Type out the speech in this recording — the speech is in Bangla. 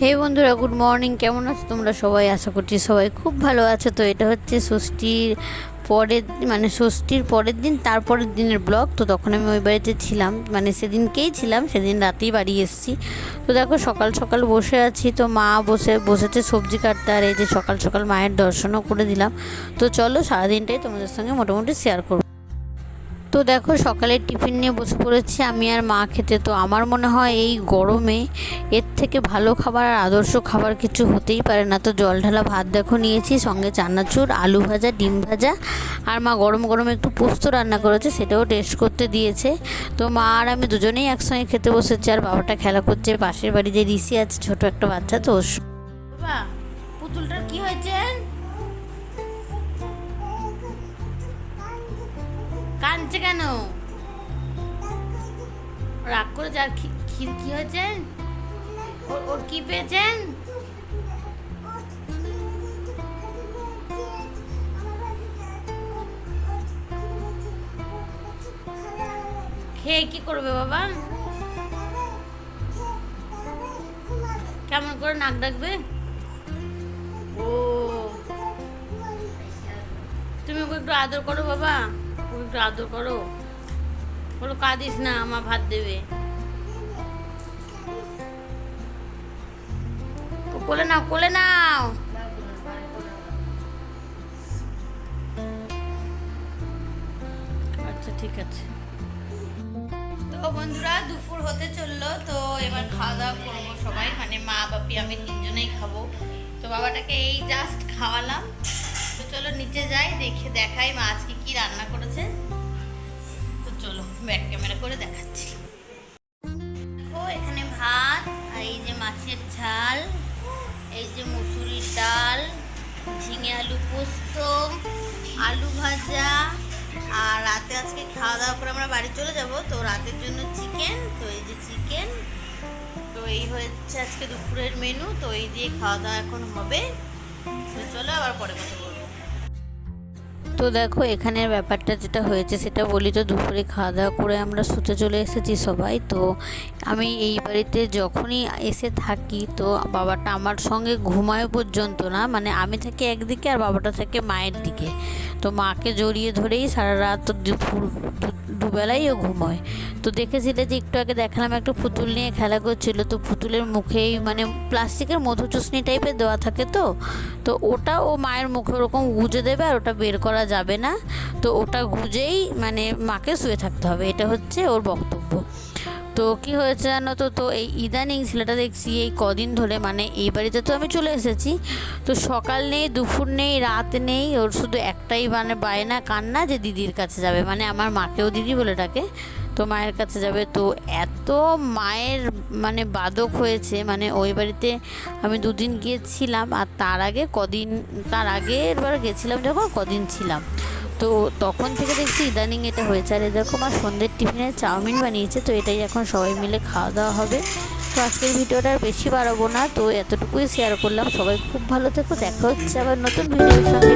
হে বন্ধুরা, গুড মর্নিং। কেমন আছো তোমরা সবাই? আশা করছি সবাই খুব ভালো আছো। তো এটা হচ্ছে ষষ্ঠীর পরের মানে ষষ্ঠীর পরের দিন, তারপরের দিনের ব্লগ। তো তখন আমি ওই বাড়িতে ছিলাম। মানে সেদিনকেই ছিলাম, সেদিন রাতেই বাড়ি এসেছি। তো দেখো, সকাল সকাল বসে আছি। তো মা বসে, বসেছে সবজি কাটতে, আর এই যে সকাল সকাল মায়ের দর্শনও করে দিলাম। তো চলো, সারাদিনটাই তোমাদের সঙ্গে মোটামুটি শেয়ার করব। তো দেখো সকালে টিফিন নিয়ে বসে পড়েছি আমি আর মা খেতে। তো আমার মনে হয় এই গরমে এর থেকে ভালো খাবার আর আদর্শ খাবার কিছু হতেই পারে না। তো জল ঢালা ভাত দেখো নিয়েছি, সঙ্গে চানাচুর, আলু ভাজা, ডিম ভাজা আর মা গরম গরম একটু পোস্ত রান্না করেছে, সেটাও টেস্ট করতে দিয়েছে। তো মা আর আমি দুজনেই একসঙ্গে খেতে বসেছি আর বাবাটা খেলা করছে, পাশের বাড়ি যে ঋষি আছে, ছোট একটা বাচ্চা তো পুতুলটার কি হয়েছে? কাঁদছে কেন? রাগ করে যার ক্ষীর কি হয়েছে? ওর কি পেয়েছেন খেয়ে কি করবে বাবা? কেমন করে নাক ডাকবে? ও। তুমি ওকে একটু আদর করো বাবা। একটু আদর করো। বলো, কাঁদিস না আমার ভাত দেবে। কোলে নাও কোলে নাও। আচ্ছা ঠিক আছে। তো বন্ধুরা, দুপুর হতে চলল, তো এবার খাওয়া দাওয়া করব সবাই। মানে মা, বাপি, আমি তিনজনেই খাব। তো বাবাটাকে এই জাস্ট খাওয়ালাম। তো চলো, নিচে যাই, দেখে দেখাই মা আজকে কি রান্না করেছে। চলো ব্যাক ক্যামেরা করে দেখাচ্ছি। ও, এখানে ভাত, আর এই যে মাছের ঝাল, এই যে মুসুরির ডাল, ঝিঙে আলু পোস্ত, আলু ভাজা, আর রাতে আজকে খাওয়া দাওয়া করে আমরা বাড়ি চলে যাব, তো রাতের জন্য চিকেন তো এই যে চিকেন তো এই হচ্ছে আজকে দুপুরের মেনু তো এই দিয়ে খাওয়া দাওয়া এখন হবে। চলো আবার পরে কথা বলব। তো দেখো, এখানের ব্যাপারটা যেটা হয়েছে সেটা বলি তো, দুপুরে খাওয়া দাওয়া করে আমরা শুতে চলে এসেছি সবাই। তো আমি এই বাড়িতে যখনই এসে থাকি, তো বাবাটা আমার সঙ্গে ঘুমায় পর্যন্ত না মানে আমি থাকি একদিকে আর বাবাটা থাকে মায়ের দিকে। তো মাকে জড়িয়ে ধরেই সারা রাত দুপুর দুবেলাই ও ঘুমোয়। তো দেখেছিলে যে একটু আগে দেখালাম একটা পুতুল নিয়ে খেলা করছিল, তো পুতুলের মুখেই মানে প্লাস্টিকের মধু চুসনি টাইপের দেওয়া থাকে তো? তো ওটা ও মায়ের মুখে ওরকম গুঁজে দেবে আর ওটা বের করা যাবে না। তো ওটা গুঁজেই মানে মাকে শুয়ে থাকতে হবে, এটা হচ্ছে ওর বক্তব্য। তো কি হয়েছে জানো তো? তো এই ইদানিং ছেলেটা দেখছি এই কদিন ধরে মানে এই বাড়িতে তো আমি চলে এসেছি। তো সকাল নেই, দুপুর নেই, রাত নেই, ওর শুধু একটাই মানে বায়না, কান্না যে দিদির কাছে যাবে। মানে আমার মাকেও দিদি বলে ডাকে, তো মায়ের কাছে যাবে। তো এত মায়ের মানে বাদক হয়েছে মানে ওই বাড়িতে আমি দুদিন গিয়েছিলাম আর তার আগে কদিন, তার আগে এবার গেছিলাম যখন কদিন ছিলাম। তো তখন থেকে দেখছি ইদানিং এটা হয়েছে। আর এরকম আর সন্ধ্যের টিফিনে চাউমিন বানিয়েছে, তো এটাই এখন সবাই মিলে খাওয়া দাওয়া হবে। তো আজকের ভিডিওটা আর বেশি বাড়াবো না, তো এতটুকুই শেয়ার করলাম। সবাই খুব ভালো থেকো, দেখা হচ্ছে আবার নতুন ভিডিওর সঙ্গে।